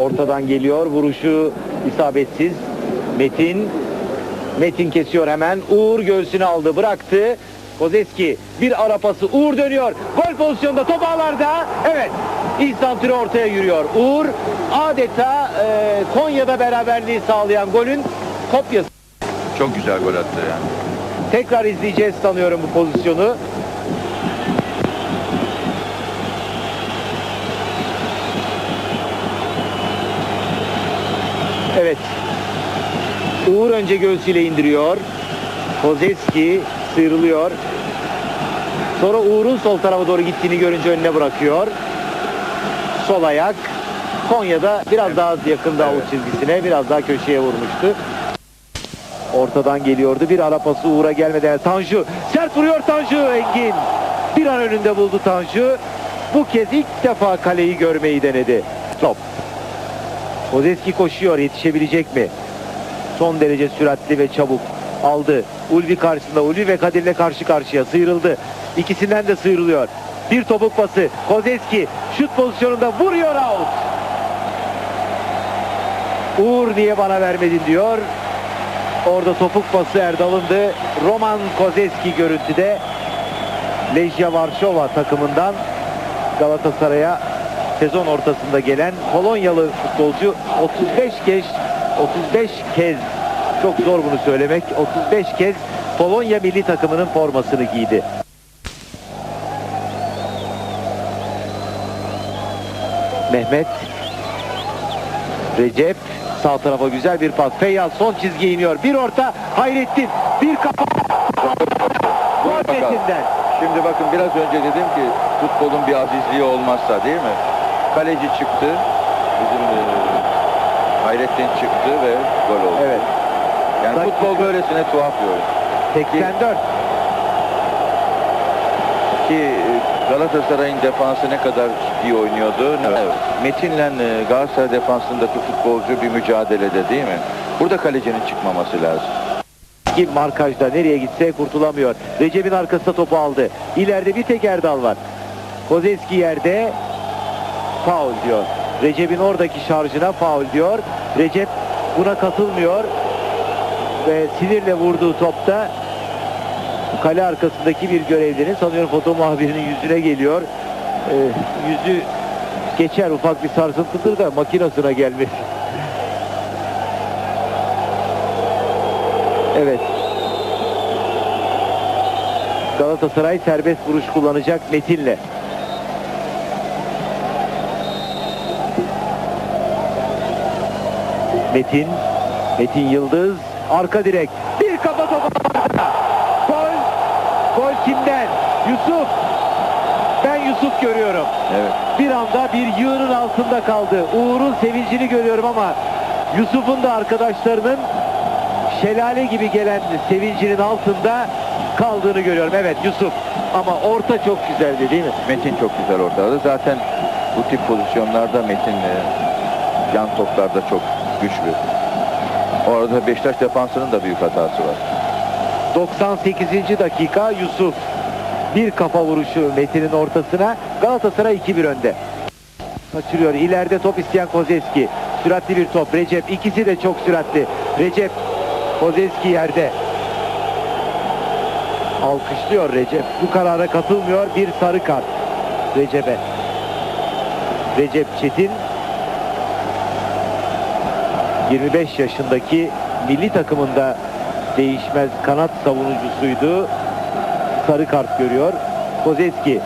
Ortadan geliyor. Vuruşu isabetsiz. Metin. Metin kesiyor hemen. Uğur göğsünü aldı. Bıraktı. Kozeski bir ara pası. Uğur dönüyor. Gol pozisyonda top ağlarda. Evet. İnsantre ortaya yürüyor. Uğur adeta e, Konya'da beraberliği sağlayan golün kopyası. Çok güzel gol attı yani. Tekrar izleyeceğiz sanıyorum bu pozisyonu. Evet. Uğur önce göğsüyle indiriyor. Kozeski sıyrılıyor. Sonra Uğur'un sol tarafa doğru gittiğini görünce önüne bırakıyor. Sol ayak. Konya'da biraz daha yakında avuç çizgisine, biraz daha köşeye vurmuştu. Ortadan geliyordu. Bir ara pası Uğur'a gelmeden Tanju sert vuruyor Tanju Engin. Bir an önünde buldu Tanju. Bu kez ilk defa kaleyi görmeyi denedi. Top. Kozeski koşuyor. Yetişebilecek mi? Son derece süratli ve çabuk. Aldı. Ulvi karşısında. Ulvi ve Kadir'le karşı karşıya. Sıyrıldı. İkisinden de sıyrılıyor. Bir topuk pası. Kozeski şut pozisyonunda vuruyor out. Uğur niye bana vermedin diyor. Orada topuk pası Erdal'ındı. Roman Kozeski görüntüde Lejya Varşova takımından Galatasaray'a sezon ortasında gelen Polonyalı futbolcu 35 kez 35 kez çok zor bunu söylemek 35 kez Polonya milli takımının formasını giydi. Mehmet Recep sağ tarafa güzel bir pas. Feyyaz son çizgiye iniyor. Bir orta Hayrettin. Bir kafa. Şimdi bakın biraz önce dedim ki futbolun bir azizliği olmazsa değil mi? Kaleci çıktı. Bizim e, Hayrettin çıktı ve gol oldu. Evet. Yani Dakika- futbol böylesine tuhaf bir oyun. 84. Ki e, Galatasaray'ın defansı ne kadar iyi oynuyordu. Evet. Metin'le e, Galatasaray defansındaki futbolcu bir mücadelede değil mi? Burada kalecinin çıkmaması lazım. Ki markajda nereye gitse kurtulamıyor. Recep'in arkasında topu aldı. İleride bir tek Erdal var. Kozeski yerde faul diyor. Recep'in oradaki şarjına faul diyor. Recep buna katılmıyor. Ve sinirle vurduğu topta kale arkasındaki bir görevlinin sanıyorum foto muhabirinin yüzüne geliyor. Ee, yüzü geçer ufak bir sarsıntıdır da makinasına gelmesi. Evet. Galatasaray serbest vuruş kullanacak Metin'le. Metin, Metin Yıldız, arka direk, bir kafa topu ortada. Gol, gol kimden? Yusuf. Ben Yusuf görüyorum. Evet. Bir anda bir yığının altında kaldı. Uğur'un sevincini görüyorum ama Yusuf'un da arkadaşlarının şelale gibi gelen sevincinin altında kaldığını görüyorum. Evet Yusuf ama orta çok güzeldi değil mi? Metin çok güzel ortaladı. Zaten bu tip pozisyonlarda Metin e, yan toplarda çok güçlü. Orada Beşiktaş defansının da büyük hatası var. 98. dakika Yusuf bir kafa vuruşu Metin'in ortasına Galatasaray 2-1 önde. Kaçırıyor. İleride top isteyen Kozeski. Süratli bir top. Recep ikisi de çok süratli. Recep Kozeski yerde. Alkışlıyor Recep. Bu karara katılmıyor. Bir sarı kart Recep'e. Recep Çetin 25 yaşındaki milli takımında değişmez kanat savunucusuydu. Sarı kart görüyor. Kozeski.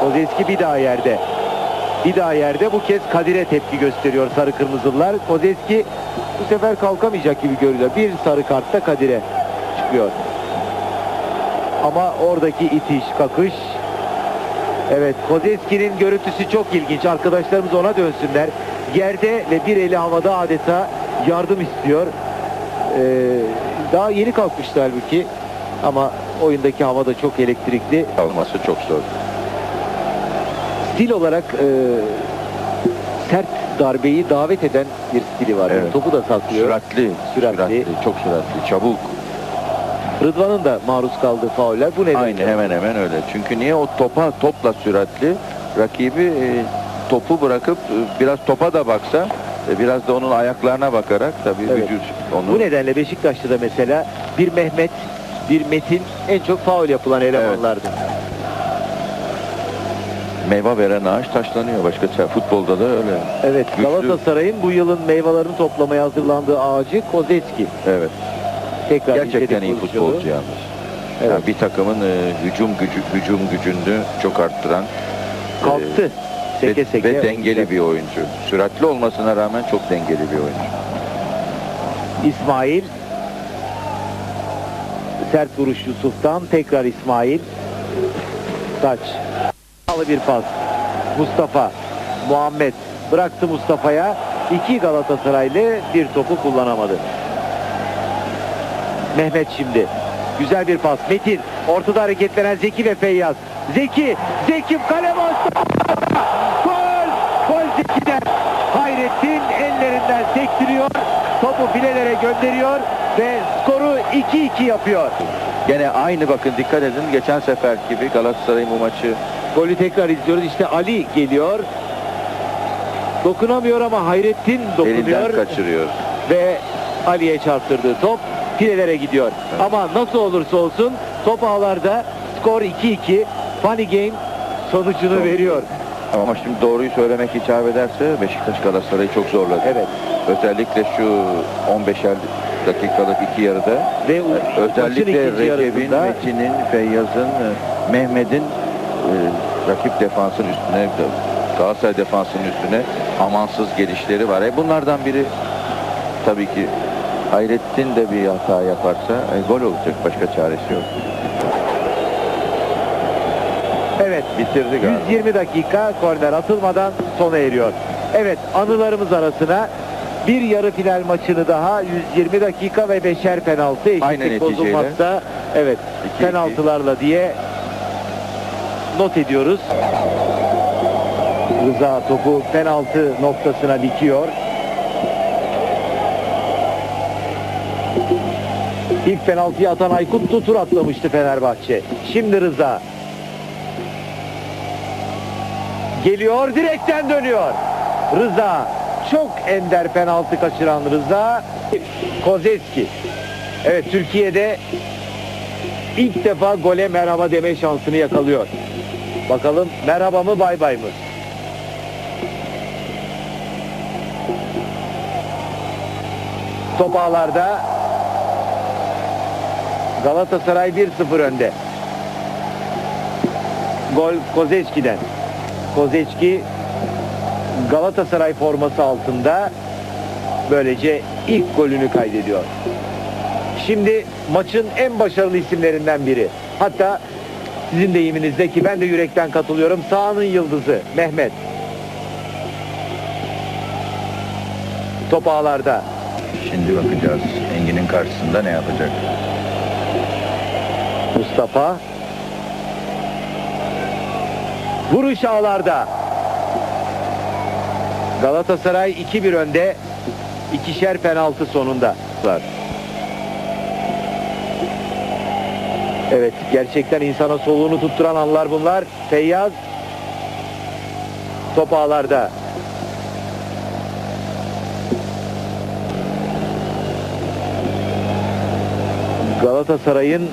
Kozeski bir daha yerde. Bir daha yerde bu kez Kadir'e tepki gösteriyor sarı kırmızılar. Kozeski bu sefer kalkamayacak gibi görünüyor. Bir sarı kart da Kadir'e çıkıyor. Ama oradaki itiş, kakış Evet, Kozeski'nin görüntüsü çok ilginç. Arkadaşlarımız ona dönsünler. Yerde ve bir eli havada adeta yardım istiyor. Ee, daha yeni kalkmıştı halbuki. Ama oyundaki hava da çok elektrikli. Alması çok zor. Stil olarak e, sert darbeyi davet eden bir stili var. Yani Evet. topu da saklıyor. Süratli, Süratli. süratli, çok süratli, çabuk. Rıdvan'ın da maruz kaldığı fauller bu nedenle. Aynı hemen hemen öyle. Çünkü niye o topa topla süratli rakibi e, topu bırakıp e, biraz topa da baksa biraz da onun ayaklarına bakarak tabii Evet. vücut onu Bu nedenle Beşiktaş'ta da mesela bir Mehmet, bir Metin en çok faul yapılan elemanlardı. meyve veren ağaç taşlanıyor. Başka futbolda da öyle. Evet, Güçlü. Galatasaray'ın bu yılın meyvelerini toplamaya hazırlandığı ağacı Kozeski. Evet. Tekrar Gerçekten iyi futbolcu yalnız. Evet. Yani bir takımın e, hücum gücü hücum gücünü çok arttıran e, Kalktı. Seke ve, seke. ve dengeli bir oyuncu. Süratli olmasına rağmen çok dengeli bir oyuncu. İsmail. Sert vuruş Yusuf'tan. Tekrar İsmail. Taç. Alı bir pas. Mustafa. Muhammed. Bıraktı Mustafa'ya. İki Galatasaraylı bir topu kullanamadı. Mehmet şimdi. Güzel bir pas. Metin. Ortada hareketlenen Zeki ve Feyyaz. Zeki. Zeki kale boş. Gol. Gol Zeki'den. Hayrettin ellerinden sektiriyor. Topu filelere gönderiyor ve skoru 2-2 yapıyor. Gene aynı bakın dikkat edin geçen sefer gibi Galatasaray'ın bu maçı Golü tekrar izliyoruz. İşte Ali geliyor. Dokunamıyor ama Hayrettin dokunuyor elinden kaçırıyor. ve Ali'ye çarptırdığı top filelere gidiyor. Ama nasıl olursa olsun top ağlarda skor 2-2. Funny game sonucunu Son- veriyor. Ama şimdi doğruyu söylemek icap ederse Beşiktaş Galatasaray'ı çok zorladı. Evet. Özellikle şu 15'er dakikalık iki yarıda Ve maçın özellikle Recep'in, Metin'in, Feyyaz'ın, e, Mehmet'in e, rakip defansın üstüne Galatasaray defansının üstüne amansız gelişleri var. E bunlardan biri tabii ki Hayrettin de bir hata yaparsa e, gol olacak. Başka çaresi yok. Evet Bitirdi galiba. 120 dakika korner atılmadan sona eriyor. Evet anılarımız arasına bir yarı final maçını daha 120 dakika ve beşer penaltı eşitlik bozulmazsa evet 2-2. penaltılarla diye not ediyoruz. Rıza topu penaltı noktasına dikiyor. İlk penaltıyı atan Aykut tutur atlamıştı Fenerbahçe. Şimdi Rıza. Geliyor direkten dönüyor. Rıza çok ender penaltı kaçıran Rıza Kozeski. Evet Türkiye'de ilk defa gole merhaba deme şansını yakalıyor. Bakalım merhaba mı bay bay mı? Top ağlarda Galatasaray 1-0 önde. Gol Kozeski'den. Kozeski Galatasaray forması altında böylece ilk golünü kaydediyor. Şimdi maçın en başarılı isimlerinden biri. Hatta sizin deyiminizde ki ben de yürekten katılıyorum. Sahanın yıldızı Mehmet. Top ağlarda. Şimdi bakacağız Engin'in karşısında ne yapacak. Mustafa. Vuruş ağlarda. Galatasaray 2-1 önde. İkişer penaltı sonunda. Var. Evet gerçekten insana soluğunu tutturan anlar bunlar. Feyyaz top ağlarda. Galatasaray'ın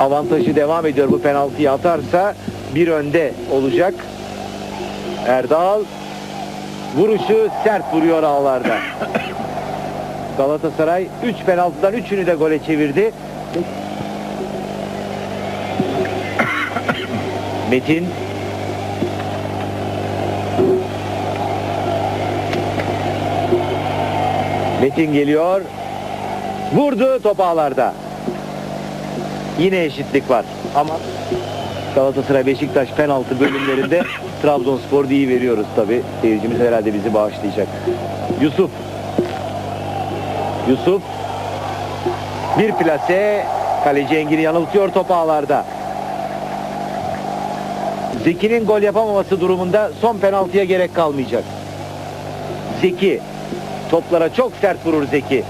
avantajı devam ediyor. Bu penaltıyı atarsa bir önde olacak. Erdal vuruşu sert vuruyor ağlarda. Galatasaray 3 penaltıdan 3'ünü de gole çevirdi. Metin Metin geliyor. Vurdu top ağlarda. Yine eşitlik var ama Galatasaray Beşiktaş penaltı bölümlerinde Trabzonspor iyi veriyoruz tabi. Seyircimiz herhalde bizi bağışlayacak. Yusuf. Yusuf. Bir plase. Kaleci Engin'i yanıltıyor top ağlarda. Zeki'nin gol yapamaması durumunda son penaltıya gerek kalmayacak. Zeki. Toplara çok sert vurur Zeki.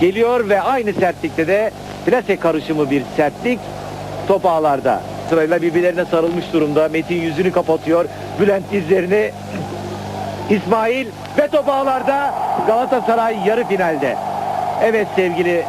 Geliyor ve aynı sertlikte de plase karışımı bir sertlik top ağlarda. Sırayla birbirlerine sarılmış durumda. Metin yüzünü kapatıyor. Bülent dizlerini İsmail ve top ağlarda Galatasaray yarı finalde. Evet sevgili